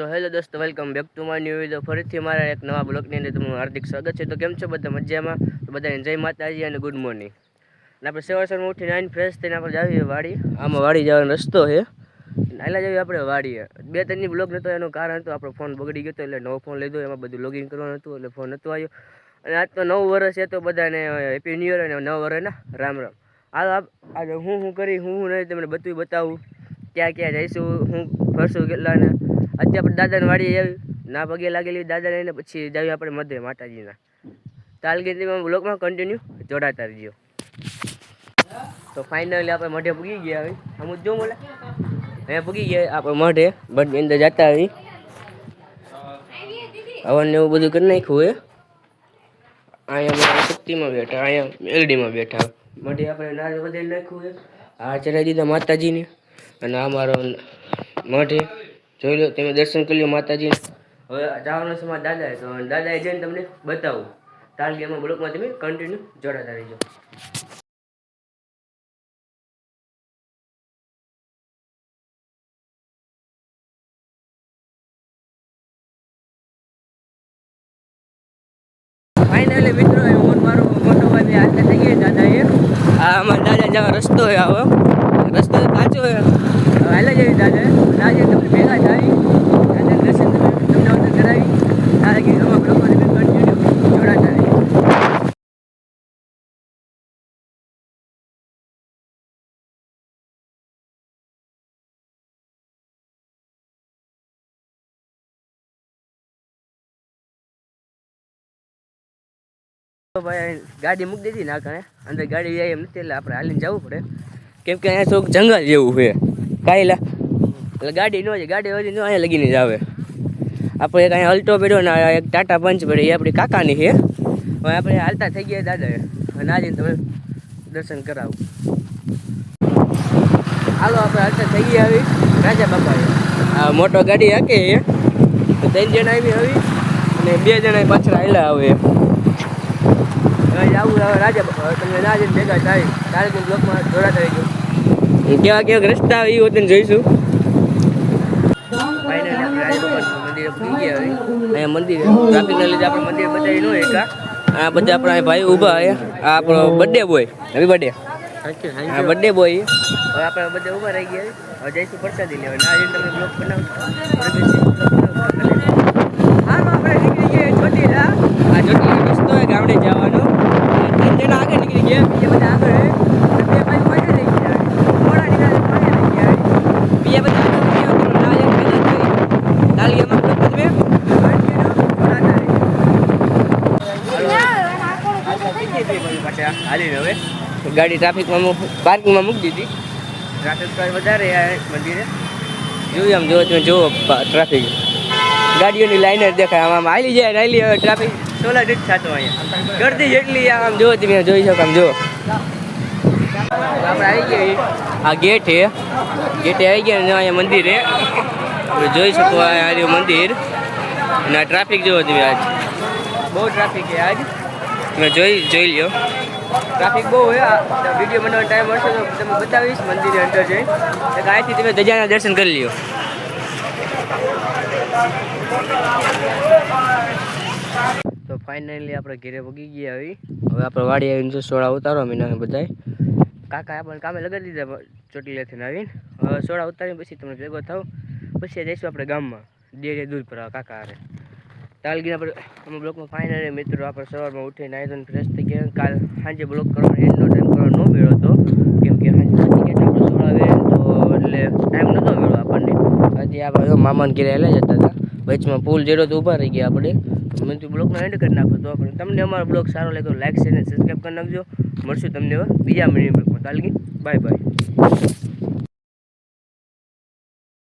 તો હેલો દોસ્તો welcome back to my new video ફરીથી મારા એક નવા બ્લોગની અંદર તમારું હાર્દિક સ્વાગત છે. તો કેમ છો બધા? મજામાં? તો બધાને જય માતાજી અને ગુડ મોર્નિંગ અને આપણે સવાર સવારમાં ઉઠીને આવીને ફ્રેશ થઈને આપણે જાવીએ વાડી. આમાં વાડી જવાનો રસ્તો છે. આલા જઈએ આપણે વાડીએ બે ત્રણની બ્લોગ નહોતો એનું કારણ હતું આપણો ફોન બગડી ગયો હતો, એટલે નવો ફોન લીધો. એમાં બધું લોગિન કરવાનું હતું, એટલે ફોન નહોતો આવ્યો. અને આજ તો નવું વર્ષ છે, તો બધાને હેપી ન્યૂ યર અને નવ વર્ષના રામ રામ. હાલ આજે હું હું કરી, હું હું નહીં, તમને બધું બતાવું. ક્યાં ક્યાં જઈશું, હું ફરશું કેટલા ને અત્યારે આપણે દાદાને વાડીએ આવી. ના પગે લાગેલી દાદાને એને પછી જાવી આપણે મધ્ય માતાજીના. તાલગીરીમાં બ્લોકમાં કન્ટિન્યુ જોડાતા રહીજો. તો ફાઇનલી આપણે મઢે પૂગી ગયા હવે. અમુક જો બોલે. અહીંયા પૂગી ગયા આપણે મઢે. બટની અંદર જતા આવી. હવન ને એવું બધું કરી નાખ્યું હે અહીંયા અમે શક્તિમાં બેઠા, અહીંયા મેલડીમાં બેઠા. મઢે આપણે નાર વધારી નાખ્યું હે આ ચડાવી દીધા માતાજીને. અને આ મારો મઢે જોઈ લો, તમે દર્શન કરી લો માતાજી હવે જવાનો સમય દાદા તો દાદાએ જઈને તમને બતાવું. તાલગીમાં બ્લોકમાં તમે કન્ટિન્યુ જોડાતા રહેજો. ફાઇનલી મિત્રો એ હું મારો મોટો ભાઈ હાથે થઈ ગયા દાદા એ આ અમારા દાદા જવા રસ્તો આવ્યો આવો. રસ્તો કાચો હાલે જઈએ દાદા દાદા તમને ભેગા તમને અંદર કરાવી ભાઈ ગાડી મૂકી દીધી ના કારણે. અંદર ગાડી જાય એમ નથી, એટલે આપણે હાલીને જવું પડે. કેમ કે અહીંયા થોડુંક જંગલ જેવું છે. કાયલા એટલે ગાડી ન જાય ગાડી વધી ન અહીંયા લગીને જ આવે. આપણે એક અહીંયા અલ્ટો પડ્યો ને એક ટાટા પંચ પડ્યો એ આપણી કાકાની છે. હવે આપણે હાલતા થઈ ગયા દાદા અને આજે તમે દર્શન કરાવું. હાલો, આપણે હાલતા થઈ ગયા આવી રાજા બાપાએ. આ મોટો ગાડી હાકે તો ત્રણ જણા આવી આવી. અને બે જણા પાછળ આવેલા આવે આવું રાજા હવે તમને રાજા ભેગા થાય. તારે બ્લોકમાં જોડાતા રહીજો કેવા કેવા રસ્તા આવી એ વખતે જોઈશું. મંદિરે પહોંચી ગયા મંદિર ટ્રાફિકના લીધે આપણે મંદિર બતાવી ન એકા. આ બધા આપણા ભાઈ ઊભા આ આપણો બર્થડે બોય હેપી બર્થડે હા બર્થડે બોય હવે આપણે બધા ઊભા રહી ગયા હવે જઈશું પ્રસાદી લેવા. ના જઈને તમે બ્લોક બનાવશું હા આપણે નીકળી ગયા ચોટીલા આ ચોટીલા રસ્તો છે ગામડે જવાનો ત્રણ જણા આગળ નીકળી ગયા બીજા બધા આગળ છે અને બે ભાઈ પાછળ રહી ગયા મોડા નીકળ્યા પાછળ રહી ગયા બીજા બધા આગળ રહી ગયા તો ના જઈને પહેલા જોઈ તાલીમાં બ્લોક તમે હાલીને હવે. ગાડી ટ્રાફિકમાં પાર્કિંગમાં મૂકી દીધી. ટ્રાફિક તો વધારે મંદિરે. જોયું આમ જોવો તમે જોવો ટ્રાફિક. ગાડીઓની લાઈન જ દેખાય. આમ આમ હાલી જાય હાલી હવે ટ્રાફિક. સોલા જ થતો અહીંયા. ગરદી જેટલી આમ જોવો તમે જોઈ શકો આમ જો આપણે આવી ગયા આ ગેટ છે. ગેટે આવી ગયા અહીંયા મંદિર. છે તમે જોઈ શકો આ મંદિર. અને આ ટ્રાફિક જુઓ તમે આજ. બહુ ટ્રાફિક છે આજ. તમે જોઈ જોઈ લ્યો. ટ્રાફિક બહુ હોય વીડિયો બનાવવાનો ટાઈમ મળશે તો તમે બતાવીશ, મંદિરની અંદર જઈ અહીંથી તમે ધજાના દર્શન કરી લ્યો. તો ફાઇનલી આપણે ઘેરે પગી ગયા આવી હવે આપણે વાડી આવીને જો સોડા ઉતારો મીના બધા કાકા આપણને કામે લગાડી દીધા ચોટીલેથી આવીને હવે સોડા ઉતારીને પછી તમને ભેગો થાવ. પછી જઈશું આપણે ગામમાં. ડેરે દૂધ ભરવા કાકા હારે. તાલગીના પર અમે બ્લોકમાં ફાઇનલી મિત્રો આપણે સવારમાં ઉઠીને આવી ધોઈને ફ્રેશ થઈ ગયા. કાલ સાંજે બ્લોક કરવાનો એન્ડનો ટાઈમ કરવાનો ન મેળો હતો. કેમ કે સાંજે આપણે સોળાવે તો એટલે ટાઈમ નહોતો મળ્યો આપણને. હજી આપણે મામાને ઘેરે લઈ જતા હતા. વચમાં પુલ જેડો તો ઊભા રહી ગયા આપણે. મેં તો બ્લોગનો એન્ડ કરી નાખો તો આપણે. તમને અમારો બ્લોગ સારો લાગ્યો લાઈક શેર અને સબસ્ક્રાઈબ કરી નાખજો. મળશું તમને બીજા મિનિટ બ્લોગમાં તાલગી બાય બાય